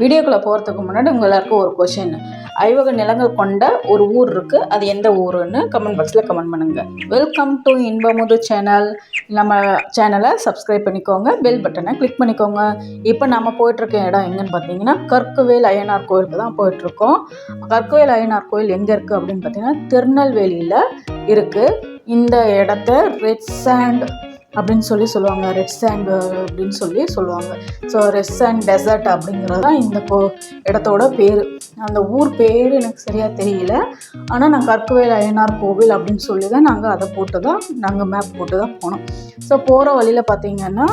வீடியோக்குள்ளே போகிறதுக்கு முன்னாடி உங்கள் எல்லாருக்கும் ஒரு கொஷின் ஐவக நிலங்கள் கொண்ட ஒரு ஊர் இருக்குது அது எந்த ஊருன்னு கமெண்ட் பாக்ஸில் கமெண்ட் பண்ணுங்கள் வெல்கம் டு இன்பமுது சேனல் நம்ம சேனலை சப்ஸ்கிரைப் பண்ணிக்கோங்க. பெல் பட்டனை கிளிக் பண்ணிக்கோங்க. இப்போ நம்ம போயிட்டுருக்க இடம் எங்கேன்னு பார்த்தீங்கன்னா கற்குவேல் அய்யனார் கோயிலுக்கு தான் போயிட்டுருக்கோம். கற்குவேல் அய்யனார் கோயில் எங்கே இருக்குது அப்படின்னு பார்த்தீங்கன்னா திருநெல்வேலியில் இருக்குது இந்த இடத்த ரெட் சாண்ட் அப்படின்னு சொல்லி சொல்லுவாங்க. ரெட் சாண்ட் அப்படின்னு சொல்லி சொல்லுவாங்க. ஸோ ரெட் சாண்ட் டெசர்ட் அப்படிங்கிறது தான் இந்த கோ இடத்தோட பேர். அந்த ஊர் பேர் எனக்கு சரியாக தெரியல. ஆனால் நான் கற்குவேல் அய்யனார் கோவில் அப்படின்னு சொல்லி தான் நாங்கள் அதை போட்டு தான் நாங்கள் மேப் போட்டு தான் போனோம். ஸோ போகிற வழியில் பார்த்தீங்கன்னா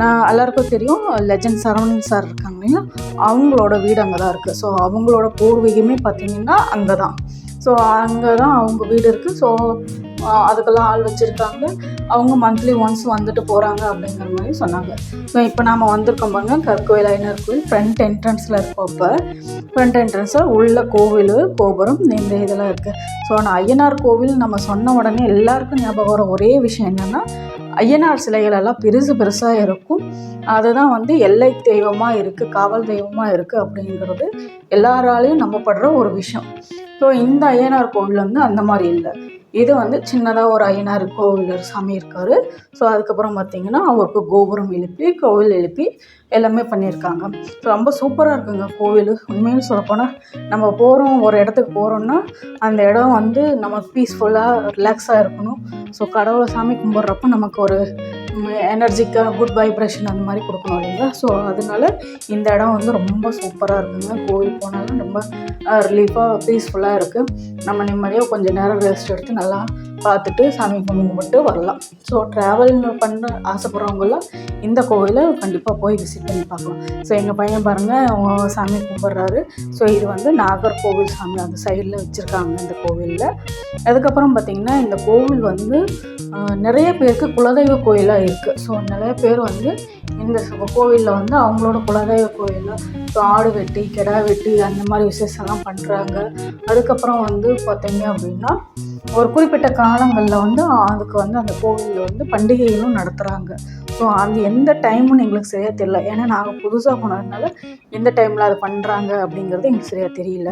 நான் எல்லாருக்கும் தெரியும் லெஜண்ட் சரவணன் சார் இருக்காங்க இல்லையா? அவங்களோட வீடு அங்கே தான் இருக்குது ஸோ அவங்களோட பூர்வீகமே பார்த்தீங்கன்னா அங்கே தான் ஸோ அங்கே தான் அவங்க வீடு இருக்குது ஸோ அதுக்கெல்லாம் ஆள் வச்சுருக்காங்க. அவங்க மந்த்லி ஒன்ஸ் வந்துட்டு போகிறாங்க அப்படிங்கிற மாதிரி சொன்னாங்க. ஸோ இப்போ நாம் வந்திருக்கோம் பாருங்க கற்கோயில் ஐநர் கோயில் ஃப்ரண்ட் என்ட்ரன்ஸில் இருக்கோம் இப்போ. ஃப்ரண்ட் என்ட்ரன்ஸில் உள்ள கோவில் கோபுரம் இந்த இதெல்லாம் இருக்குது ஸோ நான் ஐயனார் கோவில் நம்ம சொன்ன உடனே எல்லாருக்கும் ஞாபகம் வர ஒரே விஷயம் என்னென்னா ஐயனார் சிலைகள் எல்லாம் பெருசு பெருசாக இருக்கும். அதுதான் வந்து எல்லை தெய்வமாக இருக்குது காவல் தெய்வமாக இருக்குது அப்படிங்கிறது எல்லாராலையும் நம்பப்படுற ஒரு விஷயம். ஸோ இந்த ஐயனார் கோவில் வந்து அந்த மாதிரி இல்லை. இது வந்து சின்னதாக ஒரு ஐயனார் கோவில் சாமி இருக்கார். ஸோ அதுக்கப்புறம் பார்த்திங்கன்னா அவருக்கு கோபுரம் எழுப்பி கோவில் எழுப்பி எல்லாமே பண்ணியிருக்காங்க. ஸோ ரொம்ப சூப்பராக இருக்குங்க கோவில். உண்மையில் சொல்லப்போனால் நம்ம போகிறோம் ஒரு இடத்துக்கு போகிறோன்னா அந்த இடம் வந்து நம்ம பீஸ்ஃபுல்லாக ரிலாக்ஸாக இருக்கணும். ஸோ கடவுளை சாமி கும்பிட்றப்ப நமக்கு ஒரு எனர்ஜிக்காக குட் வைப்ரேஷன் அந்த மாதிரி கொடுக்கணும் இல்லைங்களா? ஸோ அதனால இந்த இடம் வந்து ரொம்ப சூப்பராக இருக்குங்க. கோவில் போனாலும் ரொம்ப ரிலீஃபாக பீஸ்ஃபுல்லாக இருக்குது நம்ம நிம்மதியாக கொஞ்சம் நேரம் ரெஸ்ட் எடுத்து நல்லா பார்த்துட்டு சாமி கும்பிட்டு வரலாம். ஸோ ட்ராவல் பண்ண ஆசைப்படுறவங்களாம் இந்த கோவிலை கண்டிப்பாக போய் விசிட் பண்ணி பார்க்கலாம். ஸோ எங்கள் பையன் பாருங்கள் அவங்க சாமி கும்பிட்றாரு. ஸோ இது வந்து நாகர்கோவில் சாமி அந்த சைடில் வச்சுருக்காங்க இந்த கோவிலில். அதுக்கப்புறம் பார்த்திங்கன்னா இந்த கோவில் வந்து நிறைய பேருக்கு குலதெய்வ கோயிலாக இருக்குது ஸோ நிறைய பேர் வந்து இந்த கோவிலில் வந்து அவங்களோட குலதெய்வ கோயிலில் ஸோ ஆடு வெட்டி கிடா வெட்டி அந்த மாதிரி விசேஷம்லாம் பண்ணுறாங்க அதுக்கப்புறம் வந்து பார்த்திங்க அப்படின்னா ஒரு குறிப்பிட்ட காலங்களில் வந்து அதுக்கு வந்து அந்த கோவிலில் வந்து பண்டிகைகளும் நடத்துகிறாங்க ஸோ அந்த எந்த டைமுன்னு எங்களுக்கு சரியாக தெரியல. ஏன்னா நாங்கள் புதுசாக போனதுனால எந்த டைமில் அது பண்ணுறாங்க அப்படிங்கிறது எங்களுக்கு சரியாக தெரியல.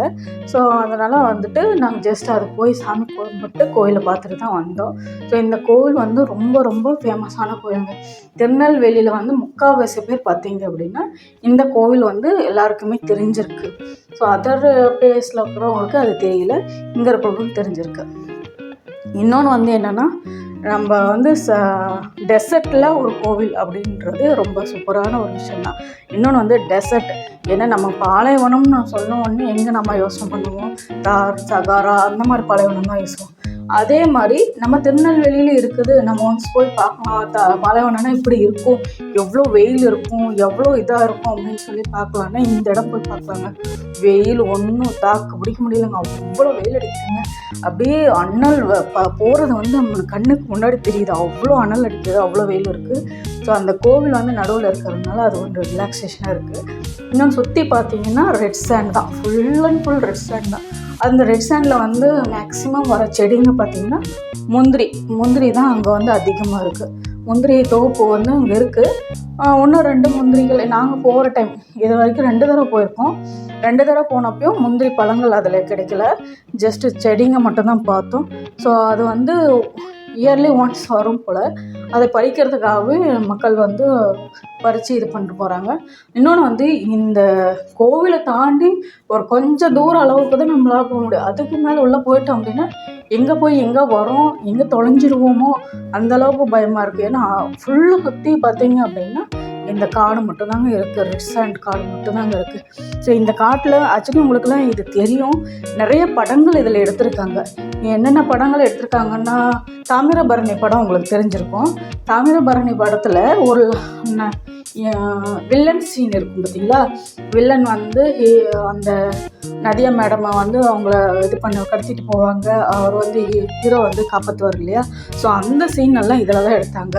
ஸோ அதனால் வந்துட்டு நாங்கள் ஜஸ்ட் அது போய் சாமி கும்பிட்டு கோயிலை பார்த்துட்டு தான் வந்தோம். ஸோ இந்த கோவில் வந்து ரொம்ப ரொம்ப ஃபேமஸான கோயிலுங்க திருநெல்வேலியில் வந்து முக்கால்வாசி பேர் பார்த்தீங்க அப்படின்னா இந்த கோவில் வந்து எல்லாருக்குமே தெரிஞ்சிருக்கு. ஸோ அதர் பிளேஸில் இருக்கிறவங்களுக்கு அது தெரியல. இங்கே இருக்கிறவங்களுக்கு தெரிஞ்சிருக்கு. இன்னொன்று வந்து என்னென்னா நம்ம வந்து ச டெசர்ட்டில் ஒரு கோவில் அப்படின்றது ரொம்ப சூப்பரான ஒரு விஷயம் தான் இன்னொன்று வந்து டெசர்ட் ஏன்னா நம்ம பாலைவனம்னு சொன்ன உடனே எங்கே நம்ம யோசனை பண்ணுவோம்? தார் சகாரா அந்த மாதிரி பாலைவனம் தான் யோசிப்போம். அதே மாதிரி நம்ம திருநெல்வேலியில் இருக்குது. நம்ம ஒன்ஸ் போய் பார்க்கலாம். த பாலைவனம்னா இப்படி இருக்கும். எவ்வளோ வெயில் இருக்கும் எவ்வளோ இதாக இருக்கும் அப்படின்னு சொல்லி பார்க்கலான்னா இந்த இடம் போய் பார்க்கலாங்க. வெயில் ஒன்றும் தாக்கு பிடிக்க முடியலங்க. அவ்வளோ வெயில் அடிக்குதுங்க. அப்படியே அனல் போகிறது வந்து நம்ம கண்ணுக்கு முன்னாடி தெரியுது. அவ்வளோ அனல் அடிக்குது. அவ்வளோ வெயில் இருக்குது ஸோ அந்த கோவில் வந்து நடுவில் இருக்கிறதுனால அது கொஞ்சம் ரிலாக்ஸேஷனாக இருக்குது இன்னொன்று சுற்றி பார்த்தீங்கன்னா ரெட் சேண்ட் தான். Full and full red sand தான். அந்த ரெட் சேண்டில் வந்து மேக்ஸிமம் வர செடிங்க பார்த்திங்கன்னா முந்திரி. முந்திரி தான் அங்கே வந்து அதிகமாக இருக்குது முந்திரி தோப்பு வந்து அங்கே இருக்குது ஒன்று ரெண்டு முந்திரிகள். நாங்கள் போகிற டைம் இது வரைக்கும் ரெண்டு தடவை போயிருக்கோம். ரெண்டு தடவை போனப்பையும் முந்திரி பழங்கள் அதில் கிடைக்கல. ஜஸ்ட்டு செடிங்க மட்டும்தான் பார்த்தோம். ஸோ அது வந்து இயர்லி ஒன்ஸ் வரும் போல். அதை பறிக்கிறதுக்காகவே மக்கள் வந்து பறித்து இது பண்ணிட்டு போகிறாங்க இன்னொன்று வந்து இந்த கோவிலை தாண்டி ஒரு கொஞ்சம் தூரம் அளவுக்கு தான் நம்மளால் போக முடியும். அதுக்கு மேலே உள்ளே போயிட்டோம் அப்படின்னா எங்கே போய் எங்கே வரோம் எங்கே தொலைஞ்சிருவோமோ அந்தளவுக்கு பயமாக இருக்குது ஏன்னா ஃபுல்லு சுற்றி பார்த்தீங்க அப்படின்னா இந்த காடு மட்டும்தாங்க இருக்குது ரெட் சாண்ட் காடு மட்டும்தாங்க இருக்குது ஸோ இந்த காட்டில் ஆக்சுவலி உங்களுக்குலாம் இது தெரியும். நிறைய படங்கள் இதில் எடுத்திருக்காங்க. என்னென்ன படங்கள் எடுத்திருக்காங்கன்னா தாமிரபரணி படம் உங்களுக்கு தெரிஞ்சிருக்கும். தாமிரபரணி படத்தில் ஒரு வில்லன் சீன் இருக்கும் பார்த்தீங்களா வில்லன் வந்து அந்த நதியா மேடமை வந்து அவங்கள இது பண்ண கடத்திட்டு போவாங்க. அவர் வந்து ஹீரோ வந்து காப்பாற்றுவார் இல்லையா? ஸோ அந்த சீன் எல்லாம் இதில் தான் எடுத்தாங்க.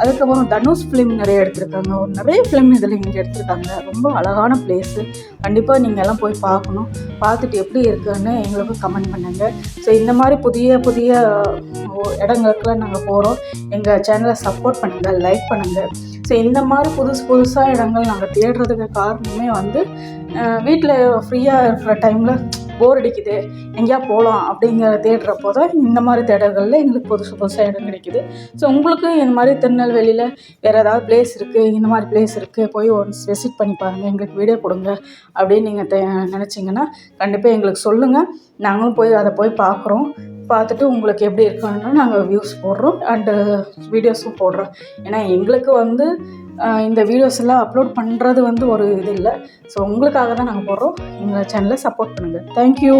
அதுக்கப்புறம் தனுஷ் ஃபிலிம் நிறைய எடுத்திருக்காங்க. ஒரு நிறைய ஃபிலிம் இதில் இங்கே எடுத்திருக்காங்க. ரொம்ப அழகான பிளேஸு கண்டிப்பாக நீங்கள் எல்லாம் போய் பார்க்கணும். பார்த்துட்டு எப்படி இருக்குன்னு எங்களுக்கு கமெண்ட் பண்ணுங்கள் ஸோ இந்த மாதிரி புதிய புதிய இடங்களுக்குலாம் நாங்கள் போகிறோம் எங்கள் சேனலை சப்போர்ட் பண்ணுங்கள் லைக் பண்ணுங்கள் ஸோ இந்த மாதிரி புது புதுசு புதுசாக இடங்கள் நாங்கள் தேடுறதுக்கு காரணமே வந்து வீட்டில் ஃப்ரீயாக இருக்கிற டைமில் போர் அடிக்குது. எங்கேயா போகலாம் அப்படிங்கிற தேடுறப்போ தான் இந்த மாதிரி தேடல்களில் எங்களுக்கு புதுசு புதுசாக இடம் கிடைக்குது. ஸோ உங்களுக்கும் இந்த மாதிரி திருநெல்வேலியில் வேறு ஏதாவது பிளேஸ் இருக்குது இந்த மாதிரி பிளேஸ் இருக்குது போய் ஒன்ஸ் விசிட் பண்ணி பாருங்கள் எங்களுக்கு வீடியோ கொடுங்க அப்படின்னு நீங்கள் தே நினச்சிங்கன்னா கண்டிப்பாக எங்களுக்கு சொல்லுங்கள் நாங்களும் போய் அதை போய் பார்க்குறோம். பார்த்துட்டு உங்களுக்கு எப்படி இருக்குன்னு நாங்கள் வியூஸ் போடுறோம் அண்டு வீடியோஸும் போடுறோம். ஏன்னா எங்களுக்கு வந்து இந்த வீடியோஸ் எல்லாம் அப்லோட் பண்ணுறது வந்து ஒரு இது இல்லை. ஸோ உங்களுக்காக தான் நாங்கள் போடுறோம். எங்கள் சேனலை சப்போர்ட் பண்ணுங்கள் தேங்க்யூ